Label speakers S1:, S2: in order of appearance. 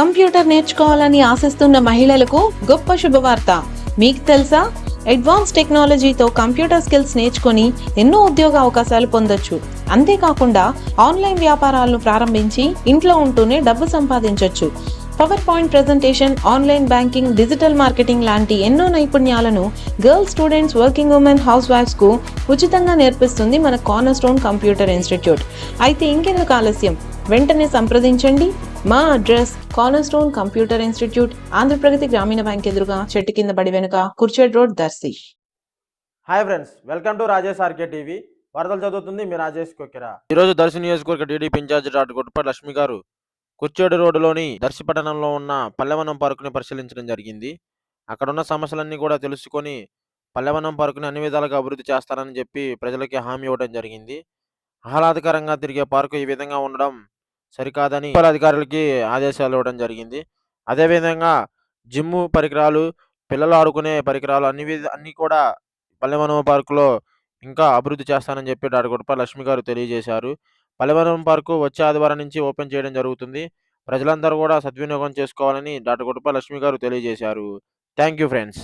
S1: Computer నేర్చుకోవాలని ఆశిస్తున్న మహిళలకు గొప్ప శుభవార్త. మీకు తెలుసా? అడ్వాన్స్ టెక్నాలజీతో కంప్యూటర్ స్కిల్స్ నేర్చుకొని ఎన్నో ఉద్యోగ అవకాశాలు పొందొచ్చు. అంతేకాకుండా ఆన్లైన్ వ్యాపారాలను ప్రారంభించి ఇంట్లో ఉంటూనే డబ్బు సంపాదించొచ్చు. Power point presentation online banking digital marketing లాంటి ఎన్నో నైపుణ్యాలను girls students working women house వైఫ్స్కు ఉచితంగా నేర్పిస్తుంది మన కార్నర్ స్టోన్ కంప్యూటర్ ఇన్స్టిట్యూట్ అయితే ఇంకెందుకు ఆలస్యం? వెంటనే సంప్రదించండి. మా address corner stone computer institute Andhra Pragathi Grameena bank ఎదురుగా చెట్టు కింద బడి వెనుక Kurichedu road Darsi.
S2: Hi friends welcome to Rajesh R K TV వార్తలు చదువుతుంది మీ రాజేష్ కొక్కెరా. ఈరోజు దర్శి నియోజకవర్గ TDP in-charge doctor Guttapati Lakshmi గారు కుర్చేడు రోడ్డులోని దర్శి పట్టణంలో ఉన్న పల్లెవనం పార్కుని పరిశీలించడం జరిగింది. అక్కడ ఉన్న సమస్యలన్నీ కూడా తెలుసుకొని పల్లెవనం పార్కుని అన్ని విధాలుగా అభివృద్ధి చేస్తారని చెప్పి ప్రజలకి హామీ ఇవ్వడం జరిగింది. ఆహ్లాదకరంగా తిరిగే పార్కు ఈ విధంగా ఉండడం సరికాదని అధికారులకి ఆదేశాలు ఇవ్వడం జరిగింది. అదేవిధంగా జిమ్ పరికరాలు పిల్లలు ఆడుకునే పరికరాలు అన్ని అన్నీ అన్ని కూడా పల్లెవనం పార్కులో ఇంకా అభివృద్ధి చేస్తానని చెప్పి డాక్టర్ గుట్టపాటి లక్ష్మి గారు తెలియజేశారు. పల్లెవనం పార్కు వచ్చే ఆదివారం నుంచి ఓపెన్ చేయడం జరుగుతుంది. ప్రజలందరూ కూడా సద్వినియోగం చేసుకోవాలని డాక్టర్ గుట్టపాటి లక్ష్మి గారు తెలియజేశారు. Thank you friends.